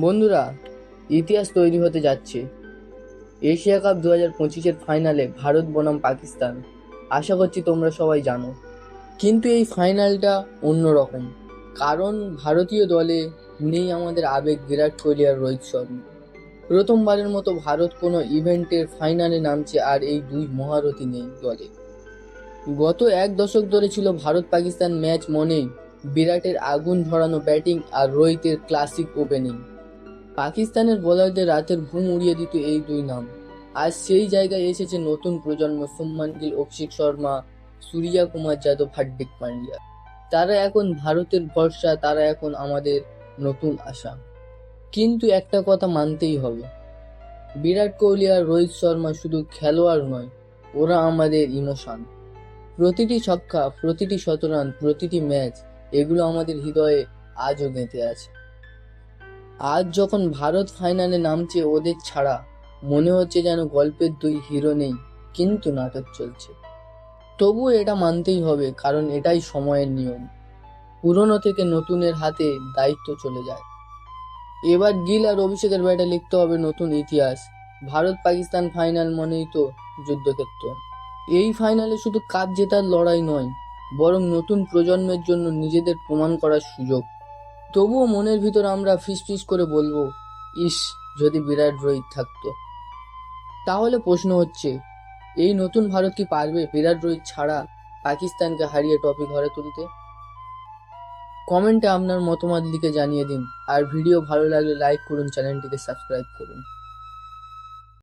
বন্ধুরা, ইতিহাস তৈরি হতে যাচ্ছে। এশিয়া কাপ দু হাজার পঁচিশের ফাইনালে ভারত বনাম পাকিস্তান। আশা করছি তোমরা সবাই জানো। কিন্তু এই ফাইনালটা অন্যরকম কারণ ভারতীয় দলে নেই আমাদের আবেগ বিরাট কোহলি আর রোহিত শর্মা। প্রথমবারের মতো ভারত কোনো ইভেন্টের ফাইনালে নামছে আর এই দুই মহারথী নেই দলে। গত এক দশক ধরে ছিল ভারত পাকিস্তান ম্যাচ মনেই বিরাটের আগুন ধরানো ব্যাটিং আর রোহিতের ক্লাসিক ওপেনিং। পাকিস্তানের বোলারদের রাতের ঘুম উড়িয়ে দিত এই দুই নাম। আজ সেই জায়গায় এসেছে নতুন প্রজন্ম সুম্মান গিল, অভিষেক শর্মা, সূর্যা কুমার যাদব, হার্দিক পান্ডিয়া। তারা এখন ভারতের ভরসা, তারা এখন আমাদের নতুন আশা। কিন্তু একটা কথা মানতেই হবে। বিরাট কোহলি আর রোহিত শর্মা শুধু খেলোয়াড় নয়, ওরা আমাদের ইমোশন। প্রতিটি ছক্কা, প্রতিটি শতরান, প্রতিটি ম্যাচ, এগুলো আমাদের হৃদয়ে আজও গেঁথে আছে। আজ যখন ভারত ফাইনালে নামছে ওদের ছাড়া, মনে হচ্ছে যেন গল্পের দুই হিরো নেই, কিন্তু নাটক চলছে। তবুও এটা মানতেই হবে, কারণ এটাই সময়ের নিয়ম। পুরনো থেকে নতুনের হাতে দায়িত্ব চলে যায়। এবার গিল আর অভিষেকের ব্যাটে লিখতে হবে নতুন ইতিহাস। ভারত পাকিস্তান ফাইনাল মনেই তো যুদ্ধক্ষেত্র। এই ফাইনালে শুধু কাপ জেতার লড়াই নয়, বরং নতুন প্রজন্মের জন্য নিজেদের প্রমাণ করার সুযোগ। তবুও মনের ভিতর আমরা ফিস ফিস করে বলব, ইস, যদি বিরাট রোহিত থাকতো। তাহলে প্রশ্ন হচ্ছে, এই নতুন ভারত কি পারবে বিরাট রোহিত ছাড়া পাকিস্তানকে হারিয়ে টপি ঘরে তুলতে? কমেন্টে আপনার মতামত লিখে জানিয়ে দিন, আর ভিডিও ভালো লাগলে লাইক করুন, চ্যানেলটিকে সাবস্ক্রাইব করুন।